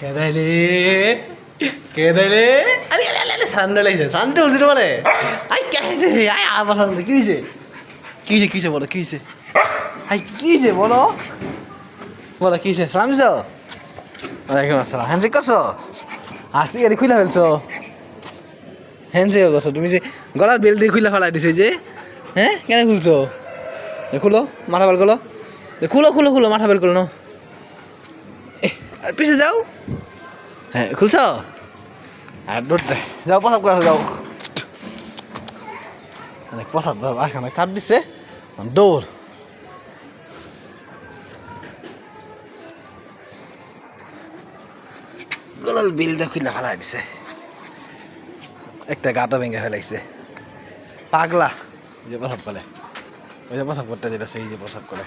কেদাইলে কেদাইলে আরে আরে আরে আরে সান্ডে আই কে হয়েছে আই আবার সান্ডে কি হয়েছে কি বলো কি আই কি হয়েছে বলো বলো কি হয়েছে সালামিছ ওয়ালাইকুম আসসালাম হ্যান্ডশেক করছ আসি গাড়ি খুলে তুমি যে গলার বেল দিয়ে খুলে ফেলাই দিছো যে হ্যাঁ কেন খুলছো খুলো মাথা বের করল খুলো খুলো খুলো মাথা বের করল আর পিছে যাও। হ্যাঁ খুলছ? আর দৌড়তে যাও প্রসাব করে যাও। অনেক প্রসাব আসলে চাপ দিচ্ছে দৌড়। গলাল বিলটা খুলে ফেলাই দিছে। একটা গাটা ভেঙে ফেলাইছে। পাগলা। যে প্রসাব করে। ওই যে প্রসাব করতে যেটা সেই যে প্রসাব করে।